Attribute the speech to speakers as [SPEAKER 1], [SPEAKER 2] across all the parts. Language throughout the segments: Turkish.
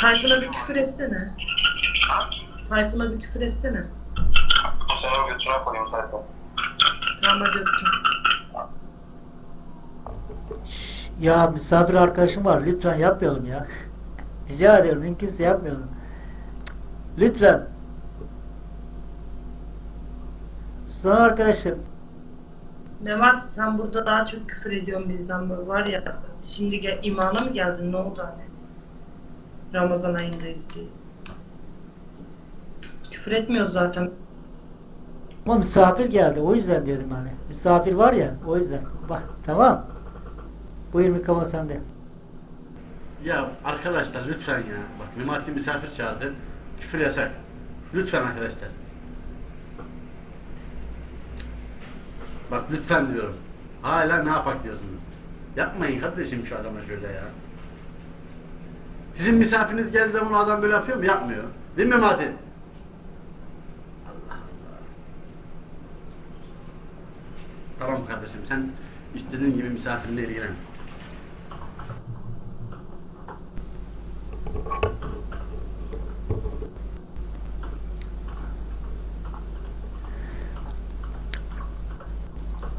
[SPEAKER 1] Tayfun'a bir küfür etsene. Tayfun'a bir küfür etsene.
[SPEAKER 2] Senin götüne koyayım Tayfun.
[SPEAKER 1] Tamam hadi öptüm.
[SPEAKER 3] Ya misafir arkadaşım var. Lütfen yapmayalım ya. Rica ediyorum. Mümkünse yapmayalım. Lütfen. Son arkadaşım.
[SPEAKER 1] Mevat sen burada daha çok küfür ediyorsun bizden böyle var ya. Şimdi gel, imana mı geldin ne oldu hani? Ramazan ayındayız diye. Küfür etmiyoruz zaten.
[SPEAKER 3] Ama misafir geldi. O yüzden dedim hani. Misafir var ya. O yüzden. Bak tamam. Buyur mikrofon sende.
[SPEAKER 4] Ya arkadaşlar lütfen ya. Bak Memati misafir çağırdı. Küfür yasak. Lütfen arkadaşlar. Bak lütfen diyorum. Hala ne yapak diyorsunuz. Yapmayın kardeşim şu adama şöyle ya. Sizin misafiriniz geldiği zaman o adam böyle yapıyor mu? Yapmıyor. Değil mi Memati? Allah Allah. Tamam kardeşim sen istediğin gibi misafirinle ilgilen.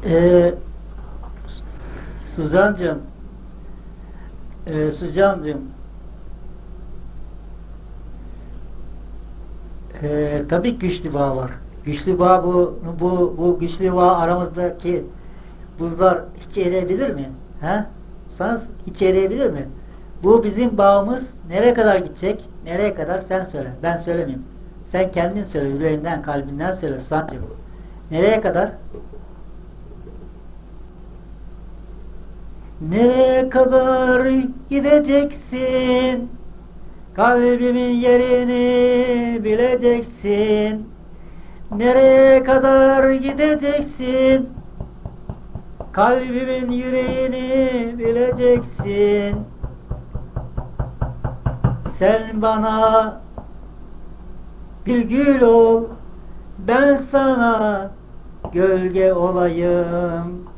[SPEAKER 3] Ee, Suzan'cığım ee, Suzan'cığım ee, tabii güçlü bağ var. Güçlü bağ bu, bu, bu güçlü bağ aramızdaki buzlar hiç eriyebilir mi? He? Sana hiç eriyebilir mi? Bu bizim bağımız nereye kadar gidecek? Nereye kadar sen söyle. Ben söylemeyeyim. Sen kendin söyle. Yüreğinden, kalbinden söyle Suzan'cığım. Nereye kadar? Nereye kadar gideceksin? Kalbimin yerini bileceksin. Nereye kadar gideceksin? Kalbimin yüreğini bileceksin. Sen bana bir gül ol, ben sana gölge olayım.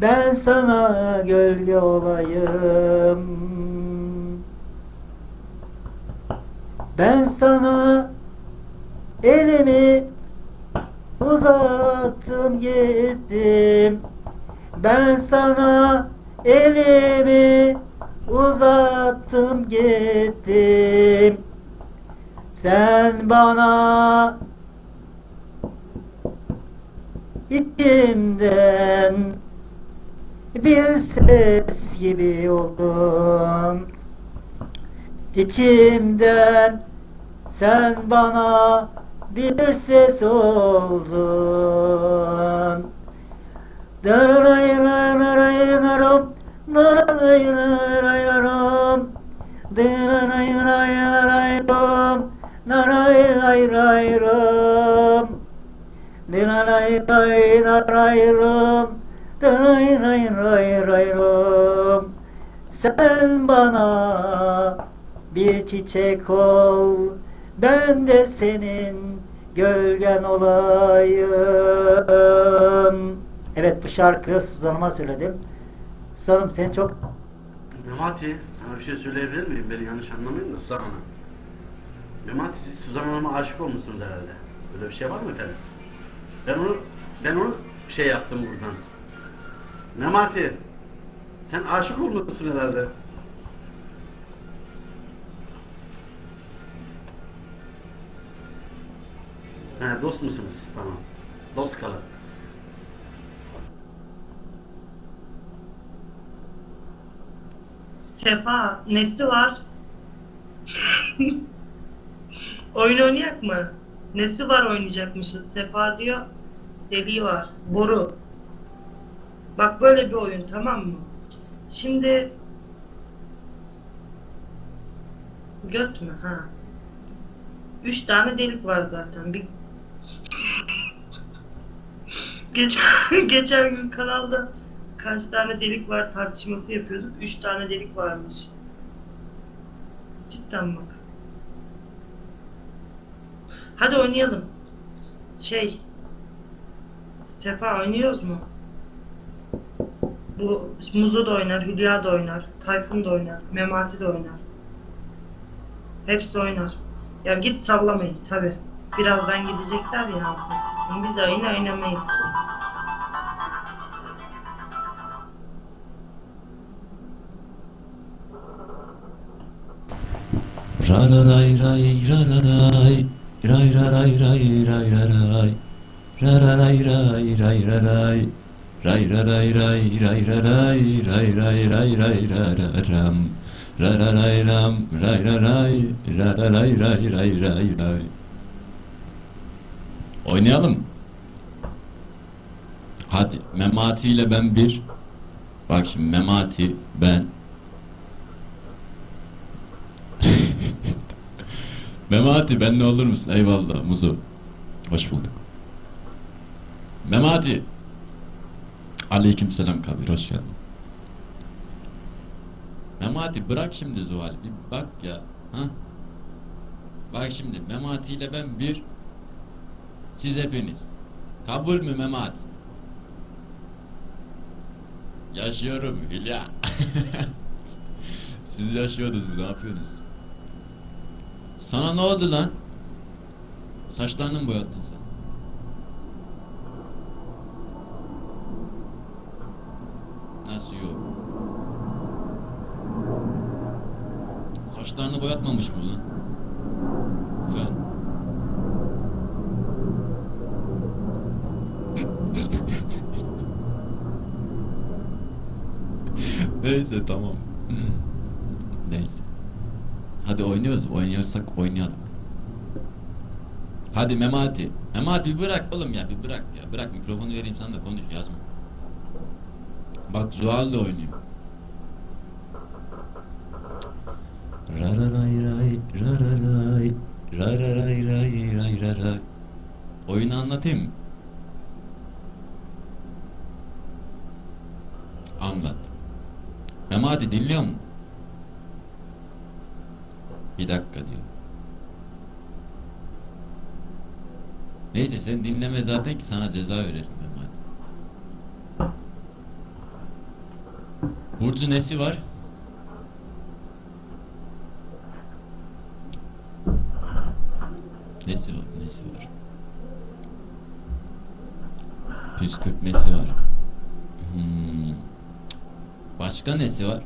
[SPEAKER 3] Ben sana gölge olayım. Ben sana elimi uzattım gittim. Ben sana elimi uzattım gittim. Sen bana içimden bir ses gibi oldun İçimden sen bana bir ses oldun. Dararaylaraylarım Dararaylaraylarım Dararaylaraylarım Dararaylaraylarım Dararaylaraylarım Dararaylaraylarım Sen bana bir çiçek ol Ben de senin gölgen olayım Evet bu şarkı Suzan'ıma söyledim Suzan'ım seni çok
[SPEAKER 4] Memati, sana bir şey söyleyebilir miyim? Beni yanlış anlamayın da Suzan Hanım. Memati siz Suzan Hanım'a aşık olmuşsunuz herhalde. Böyle bir şey var mı efendim? Ben onu, ben onu şey yaptım buradan. Memati, sen aşık olmuşsun herhalde. He, dost musunuz? Tamam. Dost kalın.
[SPEAKER 1] Sefa, nesi var? Oyun oynayak mı? Nesi var oynayacakmışız? Sefa diyor, deliği var. Boru. Bak böyle bir oyun tamam mı? Şimdi göt mü? Ha. Üç tane delik var zaten. Bir geçen, geçen gün kanalda kaç tane delik var tartışması yapıyorduk. Üç tane delik varmış. Cidden bak. Hadi oynayalım. Şey. Sefa oynuyoruz mu? Bu Muzo da oynar, Hülya da oynar, Tayfun da oynar, Memati de oynar. Hepsi oynar. Ya git sallamayın tabi. Birazdan gidecekler ya anasını satayım. Biz oyun oynamayız.
[SPEAKER 5] Ra ra ray ray ra ra ray ray ra ray ray ray ra ray ra ra ray ray ray ra ray ray ra ray ray ray ra ray ray ray ray ray ra ra ram. Ra ra ray ram ray ra ray ra ra ray ray ray ray ray Oynayalım. Hadi Memati ile ben bir. Bak şimdi Memati ben Memati ben ne olur musun? Eyvallah Muzo. Hoş bulduk. Memati. Aleyküm selam kabir hoş geldin. Memati bırak şimdi Zuhal bir bak ya. Ha? Bak şimdi Memati ile ben bir. Siz hepiniz. Kabul mü Memati? Yaşıyorum Hülya. Siz yaşıyordunuz ne yapıyorsunuz? Sana ne oldu lan? Saçlarını mı boyattın sen? Nasıl yok? Saçlarını boyatmamış mı lan? Sen. Neyse tamam. Neyse. Hadi oynuyoruz. Oynuyorsak oynayalım. Hadi Memati. Memati bir bırak oğlum ya bir bırak ya. Bırak mikrofonu vereyim sana da konuş yazma. Bak Zuhal da oynuyor. Rararay ray rararay rararay ray ray raray Oyunu anlatayım mı? Memati dinliyor musun? Bir dakika diyor. Neyse sen dinleme zaten ki sana ceza veririm ben hadi. Burcu nesi var? Nesi var? Nesi var? Püskürtmesi var. Hmm. Başka nesi var?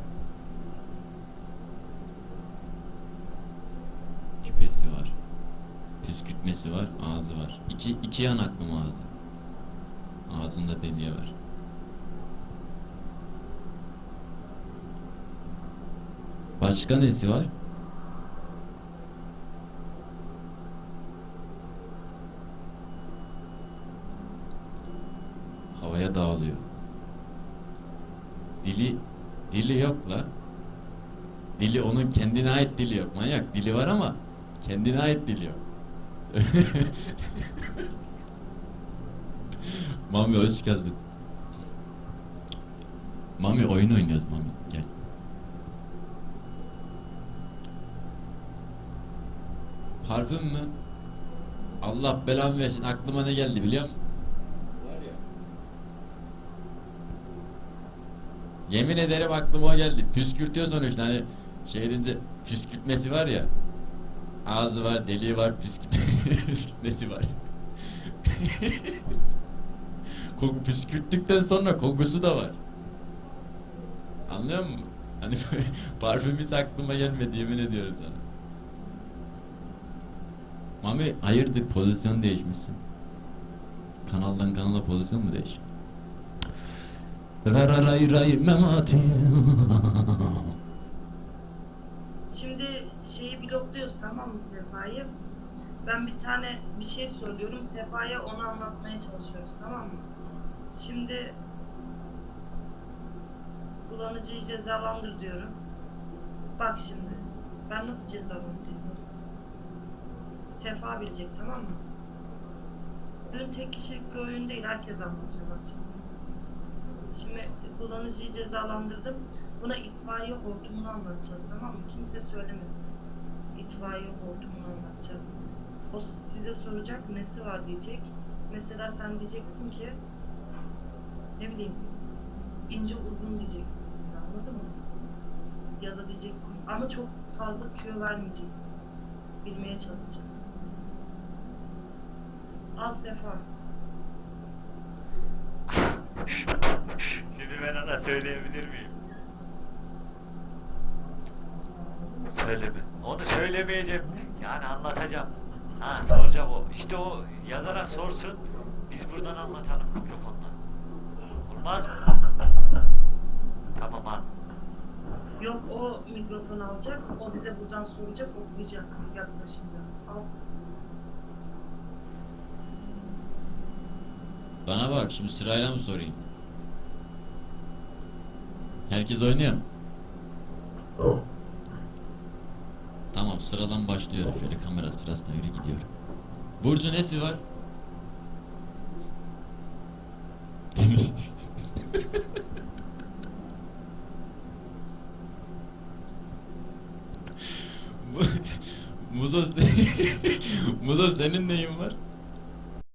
[SPEAKER 5] Küpesi var. Püskürtmesi var, ağzı var. İki, iki yanaklı mı ağzı? Ağzında deliği var. Başka nesi var? Havaya dağılıyor. Dili, dili yok la. Dili onun kendine ait dili yok. Manyak dili var ama kendine ait dili yok. Mami hoş geldin. Mami oyun oynuyoruz Mami gel. Parfüm mü? Allah belamı versin aklıma ne geldi biliyor musun? Var ya. Yemin ederim aklıma geldi. Püskürtüyor sonuçta hani şey deyince püskürtmesi var ya. Ağzı var, deliği var, püskürt püskürtmesi var. Koku püskürttükten sonra kokusu da var. Anlıyor musun? Hani parfüm hiç aklıma gelmedi yemin ediyorum sana. Mami hayırdır pozisyon değişmişsin. Kanaldan kanala pozisyon mu değiş? Rararay ray memati.
[SPEAKER 1] Şimdi şeyi blokluyoruz tamam mı Sefa'yı? Ben bir tane bir şey söylüyorum. Sefa'ya onu anlatmaya çalışıyoruz tamam mı? Şimdi kullanıcıyı cezalandır diyorum. Bak şimdi. Ben nasıl cezalandırıyorum? Sefa bilecek tamam mı? Oyun tek kişilik bir oyun değil. Herkes anlatıyor bak şimdi. Şimdi kullanıcıyı cezalandırdım. Buna itfaiye hortumunu anlatacağız tamam mı? Kimse söylemesin. İtfaiye hortumunu anlatacağız. O size soracak nesi var diyecek. Mesela sen diyeceksin ki ne bileyim ince uzun diyeceksin mesela anladın mı? Ya da diyeceksin ama çok fazla tüyo vermeyeceksin. bilmeye çalışacak. Al Sefa.
[SPEAKER 6] Şimdi ben ona söyleyebilir miyim? Söyleme. Onu söylemeyeceğim. Yani anlatacağım. Ha soracak o. İşte o yazarak sorsun. Biz buradan anlatalım mikrofonla. Olmaz mı? Tamam al.
[SPEAKER 1] Yok o mikrofon alacak. O bize buradan soracak, okuyacak yaklaşınca. Al.
[SPEAKER 5] Bana bak şimdi sırayla mı sorayım? Herkes oynuyor mu? Tamam sıradan başlıyorum. Şöyle kamera sırasına göre gidiyorum. Burcu nesi var? Bu- Muzo, se- Muzo senin neyin var?